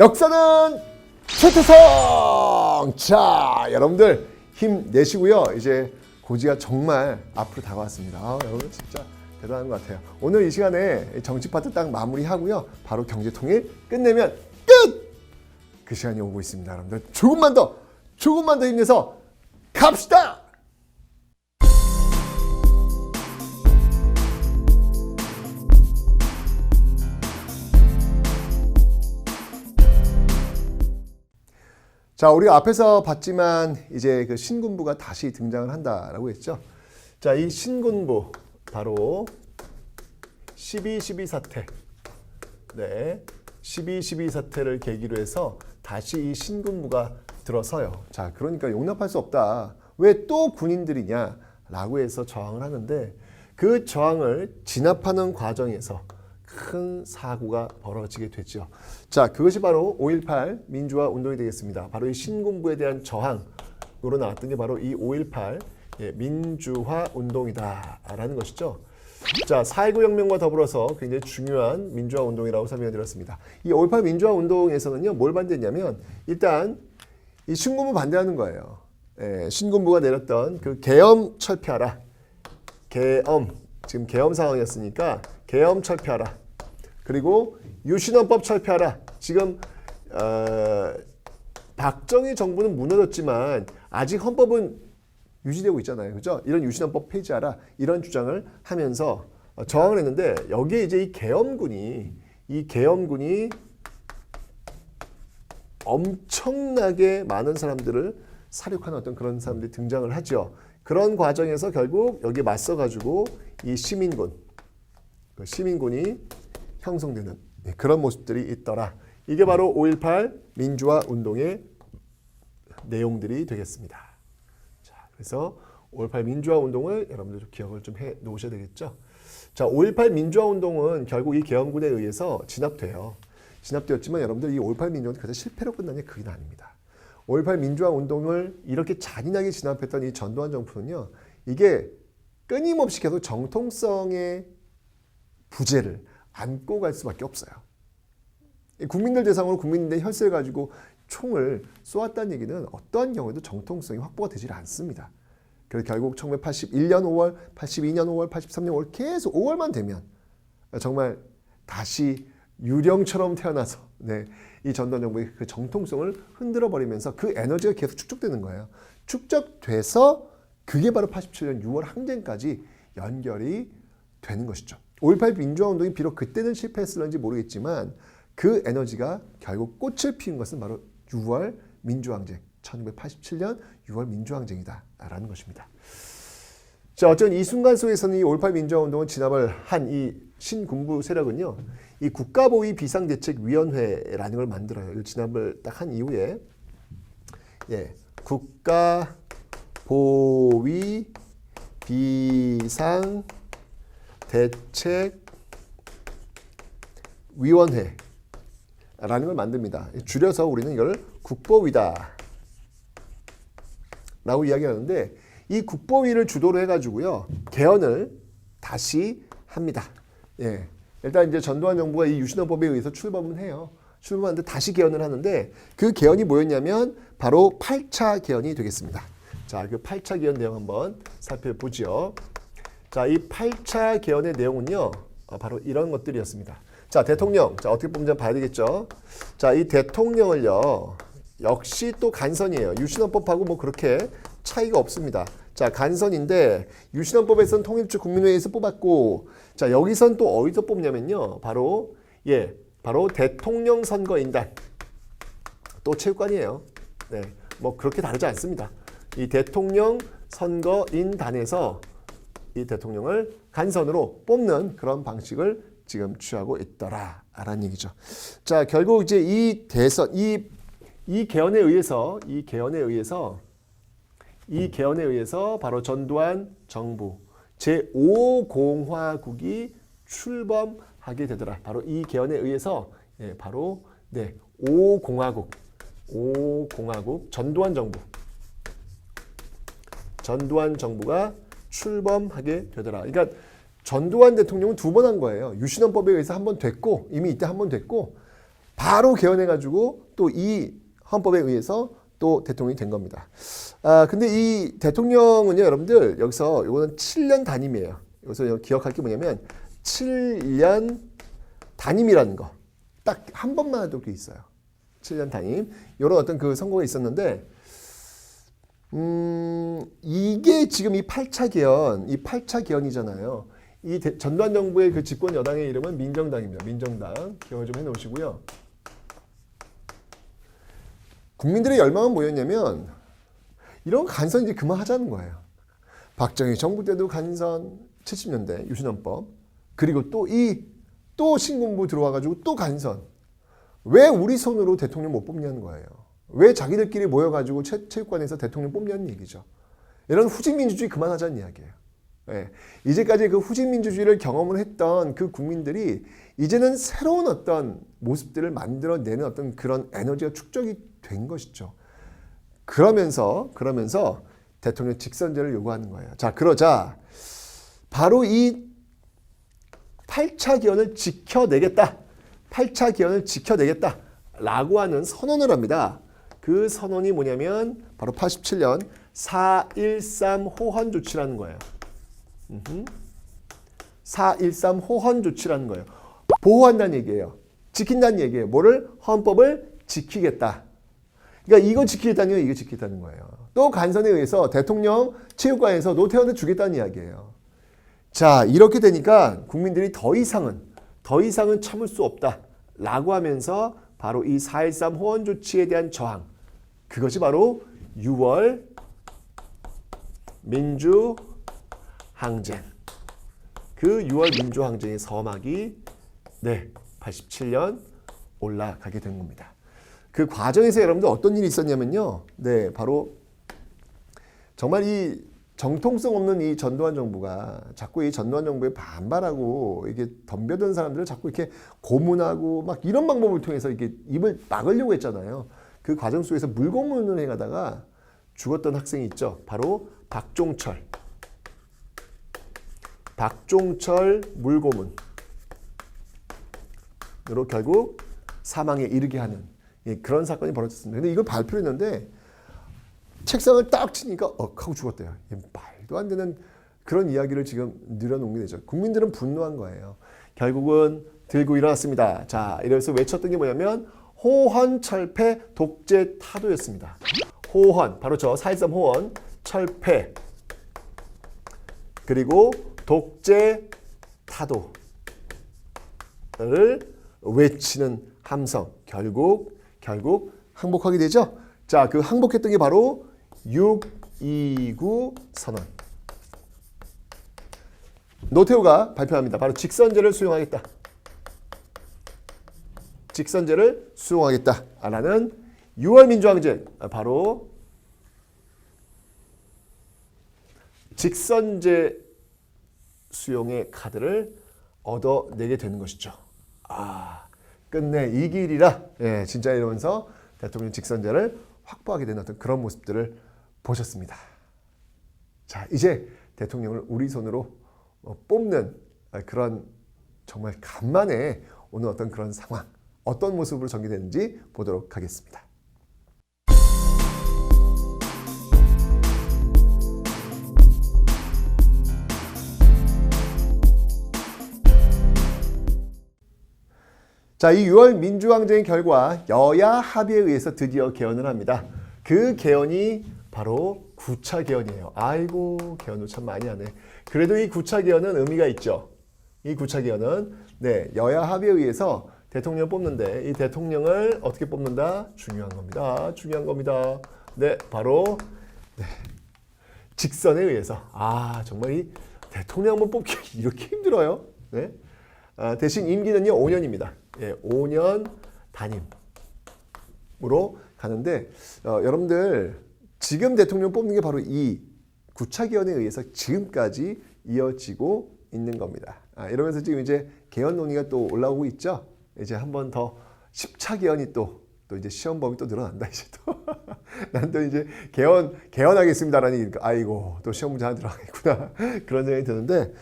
역사는 최태성! 자, 여러분들 힘내시고요. 이제 고지가 정말 앞으로 다가왔습니다. 아, 여러분 진짜 대단한 것 같아요. 오늘 이 시간에 정치 파트 딱 마무리하고요. 바로 경제 통일 끝내면 끝! 그 시간이 오고 있습니다. 여러분들 조금만 더, 조금만 더 힘내서 갑시다! 자, 우리가 앞에서 봤지만 이제 그 신군부가 다시 등장을 한다라고 했죠. 자, 이 신군부 바로 12.12 사태. 네. 12.12 사태를 계기로 해서 다시 이 신군부가 들어서요. 자, 그러니까 용납할 수 없다. 왜 또 군인들이냐? 라고 해서 저항을 하는데 그 저항을 진압하는 과정에서 큰 사고가 벌어지게 됐죠. 자, 그것이 바로 5.18 민주화 운동이 되겠습니다. 바로 이 신군부에 대한 저항으로 나왔던 게 바로 이 5.18 예, 민주화 운동이다라는 것이죠. 자, 4.19 혁명과 더불어서 굉장히 중요한 민주화 운동이라고 설명을 드렸습니다. 이 5.18 민주화 운동에서는요, 뭘 반대했냐면 일단 이 신군부 반대하는 거예요. 예, 신군부가 내렸던 그 계엄 철폐하라. 계엄 지금 계엄 상황이었으니까 계엄 철폐하라. 그리고 유신헌법 철폐하라. 지금 어, 박정희 정부는 무너졌지만 아직 헌법은 유지되고 있잖아요. 그죠? 이런 유신헌법 폐지하라. 이런 주장을 하면서 어, 저항을 했는데 여기에 이제 이 계엄군이 이 계엄군이 엄청나게 많은 사람들을 사륙하는 어떤 그런 사람들이 등장을 하죠. 그런 과정에서 결국 여기 맞서 가지고 이 시민군 그 시민군이 형성되는 네, 그런 모습들이 있더라. 이게 바로 5.18 민주화 운동의 내용들이 되겠습니다. 자, 그래서 5.18 민주화 운동을 여러분들 좀 기억을 좀 해 놓으셔야 되겠죠. 자, 5.18 민주화 운동은 결국 이 계엄군에 의해서 진압돼요. 진압되었지만 여러분들 이 5.18 민주화는 그래서 실패로 끝나냐 그게 아닙니다. 5.18 민주화 운동을 이렇게 잔인하게 진압했던 이 전두환 정부는요, 이게 끊임없이 계속 정통성의 부재를 안고 갈 수밖에 없어요. 이 국민들 대상으로 국민들의 혈세를 가지고 총을 쏘았다는 얘기는 어떠한 경우에도 정통성이 확보가 되질 않습니다. 그래서 결국 1981년 5월, 82년 5월, 83년 5월 계속 5월만 되면 정말 다시 유령처럼 태어나서 네, 이 전두환 정부의 그 정통성을 흔들어 버리면서 그 에너지가 계속 축적되는 거예요. 축적돼서 그게 바로 87년 6월 항쟁까지 연결이 되는 것이죠. 5.18 민주화 운동이 비록 그때는 실패했을런지 모르겠지만 그 에너지가 결국 꽃을 피운 것은 바로 6월 민주항쟁, 1987년 6월 민주항쟁이다라는 것입니다. 자, 어쩐 이 순간 속에서는 이 5.18 민주화 운동은 진압을 한 이 신군부 세력은요, 이 국가보위 비상대책위원회라는 걸 만들어요. 이 진압을 딱 한 이후에, 예, 국가보위 비상 대책 위원회라는 걸 만듭니다. 줄여서 우리는 이걸 국보위다 라고 이야기하는데 이 국보위를 주도로 해가지고요 개헌을 다시 합니다. 예. 일단 이제 전두환 정부가 이 유신헌법에 의해서 출범을 해요. 출범하는데 다시 개헌을 하는데 그 개헌이 뭐였냐면 바로 8차 개헌이 되겠습니다. 자, 그 8차 개헌 내용 한번 살펴보죠. 자, 이 8차 개헌의 내용은요, 어, 바로 이런 것들이었습니다. 자, 대통령. 자, 어떻게 보면 좀 봐야 되겠죠. 자, 이 대통령을요, 역시 또 간선이에요. 유신헌법하고 뭐 그렇게 차이가 없습니다. 자, 간선인데, 유신헌법에서는 통일주 국민회의에서 뽑았고, 자, 여기선 또 어디서 뽑냐면요, 바로, 예, 바로 대통령 선거 인단. 또 체육관이에요. 네, 뭐 그렇게 다르지 않습니다. 이 대통령 선거인단에서 이 대통령을 간선으로 뽑는 그런 방식을 지금 취하고 있더라라는 얘기죠. 자, 결국 이제 이 대선 이 이 개헌에 의해서 이 개헌에 의해서 이 개헌에 의해서 바로 전두환 정부 제5공화국이 출범하게 되더라. 바로 이 개헌에 의해서 예, 바로 네, 5공화국 5공화국 전두환 정부 전두환 정부가 출범하게 되더라. 그러니까 전두환 대통령은 두 번 한 거예요. 유신헌법에 의해서 한 번 됐고 이미 이때 한 번 됐고 바로 개헌해 가지고 또 이 헌법에 의해서 또 대통령이 된 겁니다. 아 근데 이 대통령은요 여러분들 여기서 이거는 7년 단임이에요. 여기서 기억할 게 뭐냐면 7년 단임이라는 거 딱 한 번만 게 있어요. 7년 단임 이런 어떤 그 선거가 있었는데 음 이게 지금 이 8차 개헌 이 8차 개헌이잖아요. 이 대- 전두환 정부의 그 집권 여당의 이름은 민정당입니다. 민정당 기억을 좀 해놓으시고요. 국민들의 열망은 뭐였냐면 이런 간선 이제 그만하자는 거예요. 박정희 정부 때도 간선 70년대 유신헌법 그리고 또 이또 신군부 들어와가지고 또 간선 왜 우리 손으로 대통령 못 뽑냐는 거예요. 왜 자기들끼리 모여가지고 체, 체육관에서 대통령 뽑냐는 얘기죠. 이런 후진민주주의 그만하자는 이야기예요. 예. 이제까지 그 후진민주주의를 경험을 했던 그 국민들이 이제는 새로운 어떤 모습들을 만들어내는 어떤 그런 에너지가 축적이 된 것이죠. 그러면서 그러면서 대통령 직선제를 요구하는 거예요. 자, 그러자 바로 이 8차 기원을 지켜내겠다. 8차 기원을 지켜내겠다. 라고 하는 선언을 합니다. 그 선언이 뭐냐면 바로 87년 4.13 호헌 조치라는 거예요. 4.13 호헌 조치라는 거예요. 보호한다는 얘기예요. 지킨다는 얘기예요. 뭐를? 헌법을 지키겠다. 그러니까 이거 지키겠다는 거 이거 지키겠다는 거예요. 또 간선에 의해서 대통령 체육관에서 노태원을 주겠다는 이야기예요. 자 이렇게 되니까 국민들이 더 이상은 더 이상은 참을 수 없다라고 하면서 바로 이 4.13 호원 조치에 대한 저항 그것이 바로 6월 민주 항쟁 그 6월 민주 항쟁의 서막이 네 87년 올라가게 된 겁니다. 그 과정에서 여러분들 어떤 일이 있었냐면요. 네, 바로 정말 이 정통성 없는 이 전두환 정부가 자꾸 이 전두환 정부에 반발하고 이게 덤벼든 사람들을 자꾸 이렇게 고문하고 막 이런 방법을 통해서 이렇게 입을 막으려고 했잖아요. 그 과정 속에서 물고문을 해가다가 죽었던 학생이 있죠. 바로 박종철. 박종철 물고문으로 결국 사망에 이르게 하는 예, 그런 사건이 벌어졌습니다. 근데 이걸 발표했는데 책상을 딱 치니까 억 하고 죽었대요. 이 말도 안 되는 그런 이야기를 지금 늘어놓게 되죠. 국민들은 분노한 거예요. 결국은 들고 일어났습니다. 자, 이래서 외쳤던 게 뭐냐면 호헌 철폐 독재 타도였습니다. 호헌 바로 저 사일삼 호헌 철폐 그리고 독재 타도를 외치는 함성 결국 결국 항복하게 되죠. 자, 그 항복했던 게 바로 629 선언. 노태우가 발표합니다. 바로 직선제를 수용하겠다. 직선제를 수용하겠다라는 6월 민주항쟁 바로 직선제 수용의 카드를 얻어내게 되는 것이죠. 아, 끝내 이 길이라 예, 진짜 이러면서 대통령 직선제를 확보하게 되는 어떤 그런 모습들을 보셨습니다. 자, 이제 대통령을 우리 손으로 어, 뽑는 그런 정말 간만에 오늘 어떤 그런 상황, 어떤 모습으로 전개되는지 보도록 하겠습니다. 자, 이 6월 민주항쟁의 결과 여야 합의에 의해서 드디어 개헌을 합니다. 그 개헌이 바로 9차 개헌이에요. 아이고, 개헌도 참 많이 하네. 그래도 이 9차 개헌은 의미가 있죠. 이 9차 개헌은 네, 여야 합의에 의해서 대통령 뽑는데 이 대통령을 어떻게 뽑는다? 중요한 겁니다. 중요한 겁니다. 네, 바로 네, 직선에 의해서. 아, 정말 이 대통령 한번 뽑기 이렇게 힘들어요. 네. 아, 대신 임기는요 5년입니다. 예, 5년 단임으로 가는데 어, 여러분들 지금 대통령 뽑는 게 바로 이 구차 개헌에 의해서 지금까지 이어지고 있는 겁니다. 아, 이러면서 지금 이제 개헌 논의가 또 올라오고 있죠. 이제 한 번 더 10차 개헌이 또, 또 이제 시험 범위 또 늘어난다 이제 또. 난 또 이제 개헌 개헌하겠습니다라는 얘기니까 아이고 또 시험 문제 하나 들어가겠구나 그런 생각이 드는데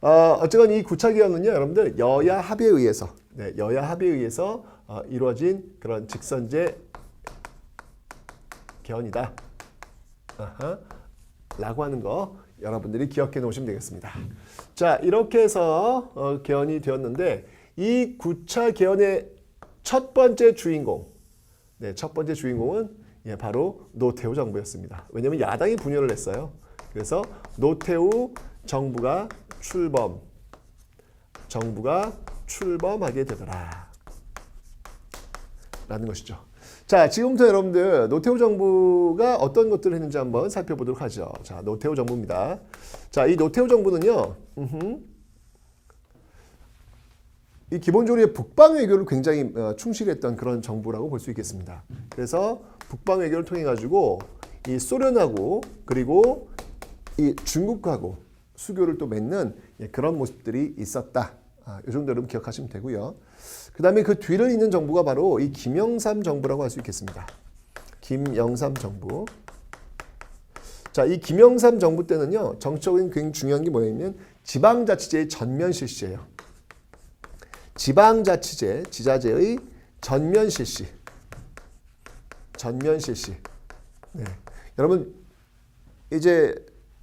어, 어쨌건 이 구차 개헌은요 여러분들 여야 합의에 의해서 네, 여야 합의에 의해서 어, 이루어진 그런 직선제 개헌이다. 아하, 라고 하는 거 여러분들이 기억해 놓으시면 되겠습니다. 자, 이렇게 해서 어, 개헌이 되었는데 이 9차 개헌의 첫 번째 주인공, 네, 첫 번째 주인공은 예, 바로 노태우 정부였습니다. 왜냐하면 야당이 분열을 했어요. 그래서 노태우 정부가 출범, 정부가 출범하게 되더라. 라는 것이죠. 자, 지금부터 여러분들 노태우 정부가 어떤 것들을 했는지 한번 살펴보도록 하죠. 자, 노태우 정부입니다. 자, 이 노태우 정부는요. 음흠, 이 기본적으로 이 북방 외교를 굉장히 어, 충실했던 그런 정부라고 볼 수 있겠습니다. 그래서 북방 외교를 통해 가지고 이 소련하고 그리고 이 중국하고 수교를 또 맺는 예, 그런 모습들이 있었다. 아, 이 정도 여러분 기억하시면 되고요. 그 다음에 그 뒤를 잇는 정부가 바로 이 김영삼 정부라고 할 수 있겠습니다. 김영삼 정부. 자, 이 김영삼 정부 때는요, 정적인 굉장히 중요한 게 뭐냐면 지방자치제의 전면 실시예요. 지방자치제, 지자체의 전면 실시. 전면 실시. 네. 여러분, 이제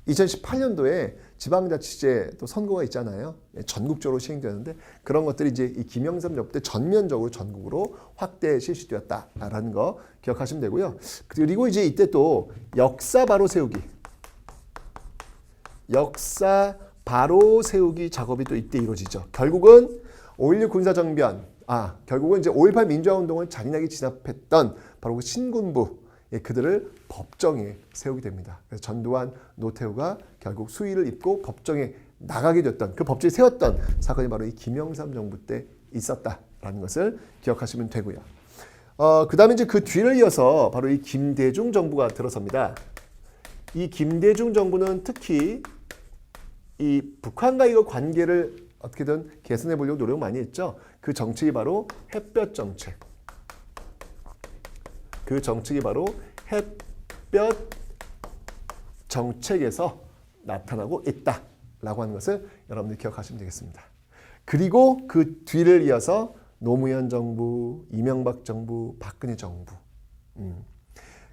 2018년도에 지방자치제 또 선거가 있잖아요. 예, 전국적으로 시행되는데 그런 것들이 이제 이 김영삼 정부 때 전면적으로 전국으로 확대 실시되었다라는 거 기억하시면 되고요. 그리고 이제 이때 또 역사 바로 세우기. 역사 바로 세우기 작업이 또 이때 이루어지죠. 결국은 5.16 군사정변, 아, 결국은 이제 5.18 민주화운동을 잔인하게 진압했던 바로 그 신군부, 예, 그들을 법정에 세우게 됩니다. 그래서 전두환, 노태우가 결국 수위를 입고 법정에 나가게 됐던 그 법정에 세웠던 사건이 바로 이 김영삼 정부 때 있었다라는 것을 기억하시면 되고요. 어, 그 다음에 이제 그 뒤를 이어서 바로 이 김대중 정부가 들어섭니다. 이 김대중 정부는 특히 이 북한과 이거 관계를 어떻게든 개선해 보려고 노력을 많이 했죠. 그 정책이 바로 햇볕 정책. 그 정책이 바로 햇볕 정책에서 나타나고 있다라고 하는 것을 여러분들 기억하시면 되겠습니다. 그리고 그 뒤를 이어서 노무현 정부, 이명박 정부, 박근혜 정부. 음.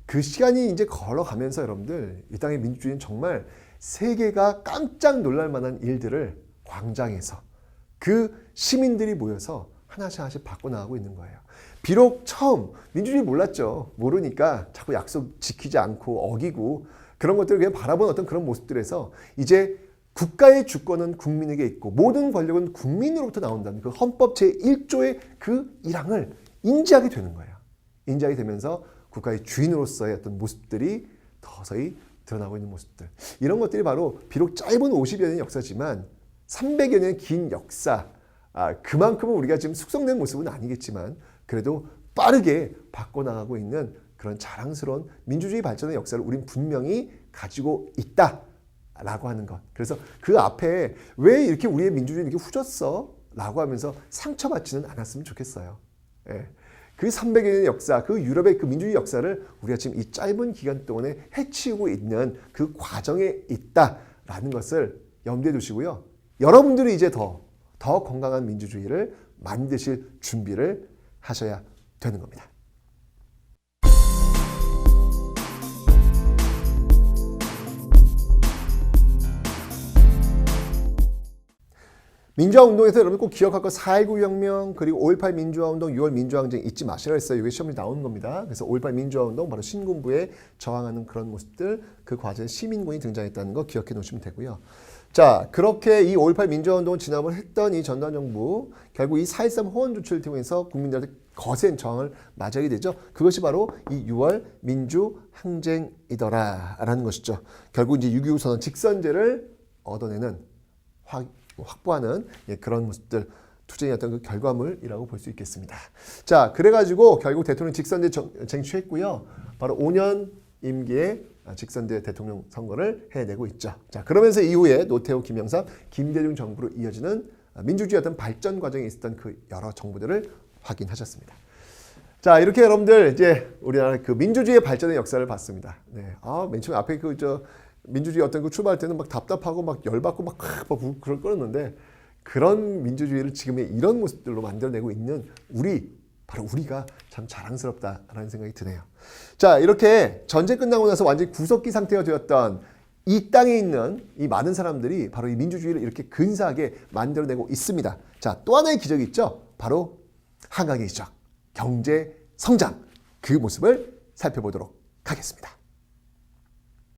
그 시간이 이제 걸어가면서 여러분들 이 땅의 민주주의는 정말 세계가 깜짝 놀랄 만한 일들을 광장에서 그 시민들이 모여서 하나씩 하나씩 바꿔 나가고 있는 거예요. 비록 처음 민주주의 몰랐죠. 모르니까 자꾸 약속 지키지 않고 어기고 그런 것들을 그냥 바라본 어떤 그런 모습들에서 이제 국가의 주권은 국민에게 있고 모든 권력은 국민으로부터 나온다는 그 헌법 제1조의 그 일항을 인지하게 되는 거예요. 인지하게 되면서 국가의 주인으로서의 어떤 모습들이 더서히 드러나고 있는 모습들. 이런 것들이 바로 비록 짧은 50여 년의 역사지만 300여 년의 긴 역사, 아, 그만큼은 우리가 지금 숙성된 모습은 아니겠지만 그래도 빠르게 바꿔나가고 있는 그런 자랑스러운 민주주의 발전의 역사를 우린 분명히 가지고 있다 라고 하는 것. 그래서 그 앞에 왜 이렇게 우리의 민주주의 이렇게 후졌어? 라고 하면서 상처받지는 않았으면 좋겠어요. 예. 그 300여 년의 역사, 그 유럽의 그 민주주의 역사를 우리가 지금 이 짧은 기간 동안에 해치우고 있는 그 과정에 있다라는 것을 염두에 두시고요. 여러분들이 이제 더, 더 건강한 민주주의를 만드실 준비를 하셔야 되는 겁니다. 민주화 운동에서 여러분 꼭 기억할 거 4.19 혁명 그리고 5.18 민주화 운동, 6월 민주화 항쟁 잊지 마시라 했어요. 이게 시험에 나오는 겁니다. 그래서 5.18 민주화 운동 바로 신군부에 저항하는 그런 모습들 그 과정에 시민군이 등장했다는 거 기억해 놓으시면 되고요. 자, 그렇게 이 5.18 민주화 운동을 진압을 했던 이 전두환 정부 결국 이 4.13 호원 조치를 통해서 국민들한테 거센 저항을 맞이하게 되죠. 그것이 바로 이 6월 민주 항쟁이더라라는 것이죠. 결국 이제 6.25 선언 직선제를 얻어내는 확 확보하는 예, 그런 모습들 어떤 그 결과물이라고 볼 수 있겠습니다. 자, 그래가지고 결국 대통령 직선제 정- 쟁취했고요. 바로 5년 임기에 직선제 대통령 선거를 해내고 있죠. 자, 그러면서 이후에 노태우, 김영삼, 김대중 정부로 이어지는 민주주의 어떤 발전 과정에 있었던 그 여러 정부들을 확인하셨습니다. 자, 이렇게 여러분들 이제 우리나라 그 민주주의 발전의 역사를 봤습니다. 네. 아, 맨 처음 앞에 그 저 민주주의 어떤 그 출발할 때는 막 답답하고 막 열받고 막, 막 그럴 거였는데 그런 민주주의를 지금의 이런 모습들로 만들어내고 있는 우리 바로 우리가 참 자랑스럽다라는 생각이 드네요. 자 이렇게 전쟁 끝나고 나서 완전히 구석기 상태가 되었던 이 땅에 있는 이 많은 사람들이 바로 이 민주주의를 이렇게 근사하게 만들어내고 있습니다. 자 또 하나의 기적이 있죠. 바로 한강의 기적, 경제 성장 그 모습을 살펴보도록 하겠습니다.